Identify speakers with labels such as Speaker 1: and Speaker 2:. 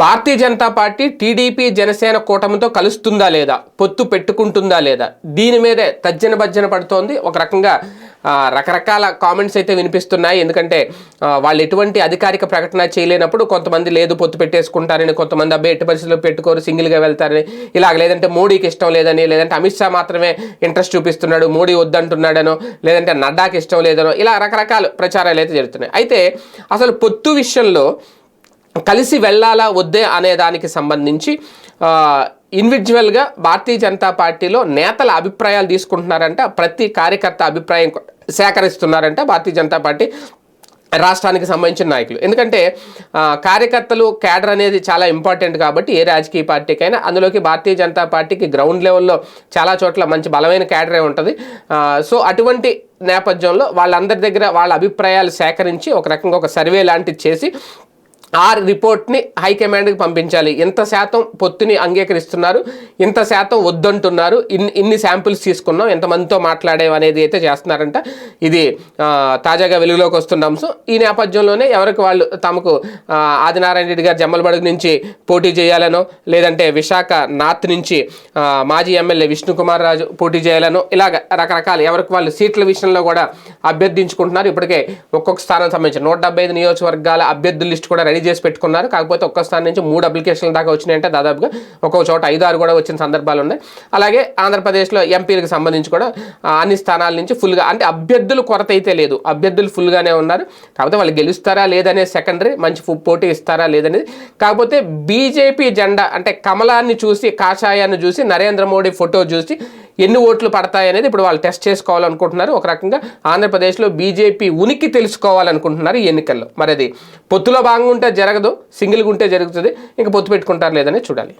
Speaker 1: భారతీయ Janata party TDP Janasena కూటమితో కలుస్తుందా లేదా? పొత్తు పెట్టుకుంటుందా లేదా? దీని మీదే తజ్జన భజ్జన పడుతోంది. ఒక రకంగా రకరకాల కామెంట్స్ అయితే వినిపిస్తున్నాయి. ఎందుకంటే వాళ్ళు ఎటువంటి అధికారిక ప్రకటన చేయలేనప్పుడు కొంతమంది లేదు పొత్తు పెట్టేసుకుంటారని కొంతమంది అబ్బాయి ఎట్టి పరిస్థితుల్లో పెట్టుకోరు సింగిల్గా వెళ్తారని ఇలాగ లేదంటే మోడీకి ఇష్టం లేదని లేదంటే అమిత్ షా మాత్రమే ఇంట్రెస్ట్ చూపిస్తున్నాడు మోడీ వద్దంటున్నాడనో లేదంటే నడ్డాకి ఇష్టం లేదనో ఇలా రకరకాల ప్రచారాలు అయితే జరుగుతున్నాయి. అయితే అసలు పొత్తు విషయంలో కలిసి వెళ్ళాలా వద్దే అనే దానికి సంబంధించి ఇండివిజువల్గా భారతీయ జనతా పార్టీలో నేతల అభిప్రాయాలు తీసుకుంటున్నారంట ప్రతి కార్యకర్త అభిప్రాయం సేకరిస్తున్నారంట భారతీయ జనతా పార్టీ రాష్ట్రానికి సంబంధించిన నాయకులు. ఎందుకంటే కార్యకర్తలు క్యాడర్ అనేది చాలా ఇంపార్టెంట్ కాబట్టి ఏ రాజకీయ పార్టీకైనా అందులోకి భారతీయ జనతా పార్టీకి గ్రౌండ్ లెవెల్లో చాలా చోట్ల మంచి బలమైన క్యాడరే ఉంటుంది. సో అటువంటి నేపథ్యంలో వాళ్ళందరి దగ్గర వాళ్ళ అభిప్రాయాలు సేకరించి ఒక రకంగా ఒక సర్వే లాంటిది చేసి ఆ రిపోర్ట్ని హైకమాండ్కి పంపించాలి. ఎంత శాతం పొత్తుని అంగీకరిస్తున్నారు? ఇంత శాతం వద్దంటున్నారు? ఇన్ని ఇన్ని శాంపిల్స్ తీసుకున్నాం. ఎంతమందితో మాట్లాడేవి అనేది అయితే చేస్తున్నారంట. ఇది తాజాగా వెలుగులోకి వస్తున్న అంశం. ఈ నేపథ్యంలోనే ఎవరికి వాళ్ళు తమకు ఆదినారాయణ రెడ్డి గారు జమ్మలబడుగు నుంచి పోటీ చేయాలనో లేదంటే విశాఖ నార్త్ నుంచి మాజీ ఎమ్మెల్యే విష్ణుకుమార్ రాజు పోటీ చేయాలనో ఇలాగ రకరకాల ఎవరికి వాళ్ళు సీట్ల విషయంలో కూడా అభ్యర్థించుకుంటున్నారు. ఇప్పటికే ఒక్కొక్క స్థానం సంబంధించి నూట డెబ్బై ఐదు నియోజకవర్గాల అభ్యర్థుల లిస్ట్ కూడా రెడీ చేసి పెట్టుకున్నారు. కాకపోతే ఒక్క స్థానం నుంచి మూడు అప్లికేషన్ల దాకా వచ్చినాయంటే దాదాపుగా ఒక్కొక్క చోట ఐదు ఆరు కూడా వచ్చిన సందర్భాలు ఉన్నాయి. అలాగే ఆంధ్రప్రదేశ్లో ఎంపీలకు సంబంధించి కూడా అన్ని స్థానాల నుంచి ఫుల్గా అంటే అభ్యర్థులు కొరత అయితే లేదు. అభ్యర్థులు ఫుల్గానే ఉన్నారు. కాకపోతే వాళ్ళు గెలుస్తారా లేదనే సెకండరీ మంచి పోటీ ఇస్తారా లేదనేది. కాకపోతే బీజేపీ జెండా అంటే కమలాన్ని చూసి కాషాయాన్ని చూసి నరేంద్ర మోడీ ఫోటో చూసి ఎన్ని ఓట్లు పడతాయి అనేది ఇప్పుడు వాళ్ళు టెస్ట్ చేసుకోవాలనుకుంటున్నారు. ఒక రకంగా ఆంధ్రప్రదేశ్లో బీజేపీ ఉనికి తెలుసుకోవాలనుకుంటున్నారు ఈ ఎన్నికల్లో. మరి అది పొత్తులో భాగంగా ఉంటే జరగదు సింగిల్గా ఉంటే జరుగుతుంది ఇంకా పొత్తు పెట్టుకుంటారు లేదనే చూడాలి.